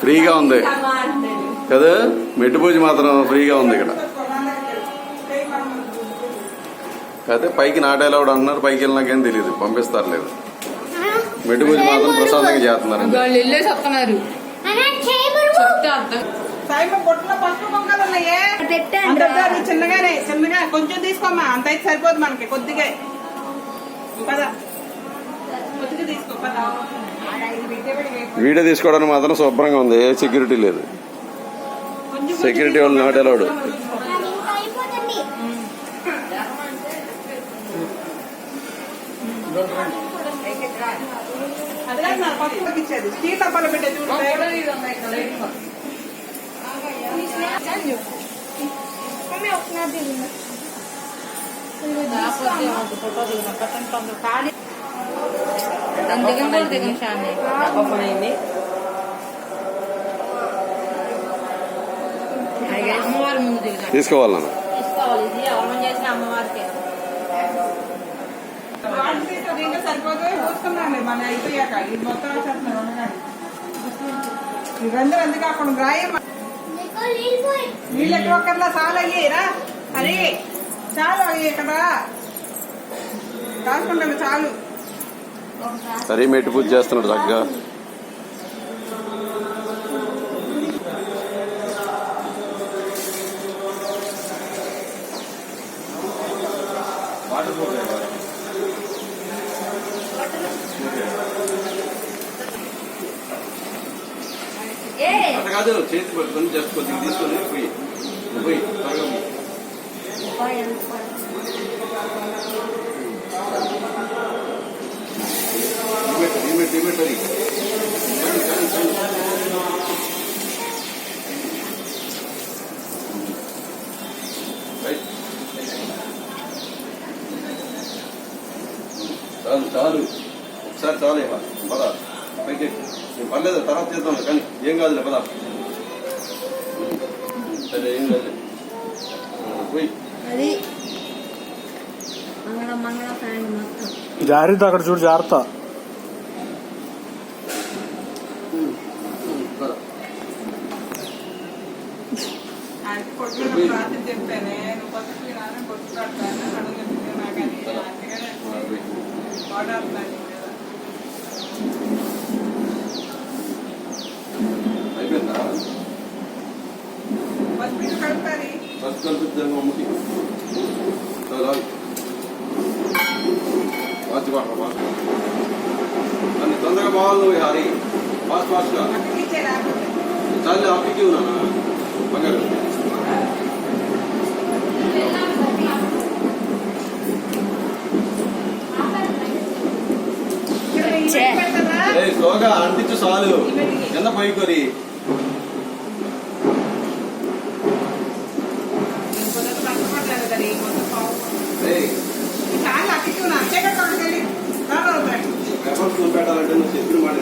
ఫ్రీగా ఉంది. కదా? మెట్టు పూజ మాత్రం ఫ్రీగా ఉంది ఇక్కడ. కాకపోతే పైకి నాటేలాడు అంటున్నారు. పైకి వెళ్ళినాకేం తెలియదు పంపిస్తారు లేదు. మెట్టు పూజ మాత్రం ప్రశాంతంగా వద్దు, చిన్నగానే చిన్నగా కొంచెం తీసుకోమ్మా. అంత అయితే సరిపోదు మనకి కొద్దిగా. పద. కొద్దిగా తీసుకో పద. వీడియో తీసుకోవడానికి మాత్రం శుభ్రంగా ఉంది. ఏ సెక్యూరిటీ లేదు. సెక్యూరిటీ వాళ్ళు నాట్ అలౌడ్ అదే నా పసుపు ఇచ్చేది స్టీల్ డబ్బాలో పెట్టే చూడు దాని దిగం కూడా దిగం షాన్ని అమ్మవారి ముందు దిగుతాం తీసుకోవాలన్న. తీసుకోవాలి. ఇది అవమానం చేసిన అమ్మవారికి. వాళ్ళు తీసుకో దీంట్లో సరిపోదు చూసుకున్నాను మన అయిపోయాక ఇది మొత్తం వచ్చేస్తున్నారు ఉండగానే. ఇవందరూ ఎందుకు అక్కడ రాయమ్మ నీళ్ళు ఎక్కువ ఒక్కర్లా చాలు అయ్యేరా హరి చాలు అయ్యి ఇక్కడ రాసుకుంటాను చాలు సరే మెట్టు పూజ చేస్తున్నాడు చక్కగా కాదు చేతి పట్టుకొని జస్ట్ కొద్దిగా తీసుకొని పోయి పోయి త్వరగా పోయి. లిమిట్ అది చాలు చాలు ఒకసారి చాలు ఇవ్వ పద పైకి నేను పర్లేదు తర్వాత చేద్దాం కానీ ఏం కాదులే పద సరే ఏం కాదులే పోయి జాగ్రత్త అక్కడ చూడు జాగ్రత్త. తొందరగా బాగుంది హరి ఫాస్ట్ ఫాస్ట్గా అక్కడికి ఇచ్చేరా చాలు ఉన్నానా స్లోగా అంటించు చాలు కింద పైకొరి. పెట్టాలంటే నువ్వు చెప్పిన మాట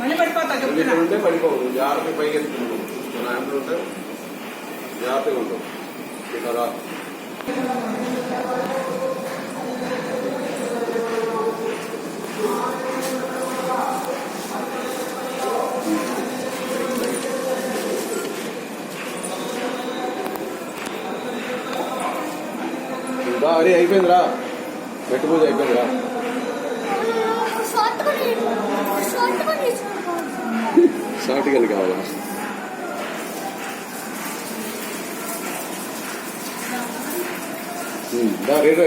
మళ్ళీ పడిపోతా చెప్తున్నా. ఉంటే పడిపోవు. యాభై పైకి వెళ్తున్నావు మన యాంబులు ఉంటే యాభై ఉండవు కదా అరే అయిపోయిందిరా. పెట్టుబడి అయిపోయిందిరా. షార్ట్ గన్ కావాలా ఉమ్, రా, రే, రే, రే.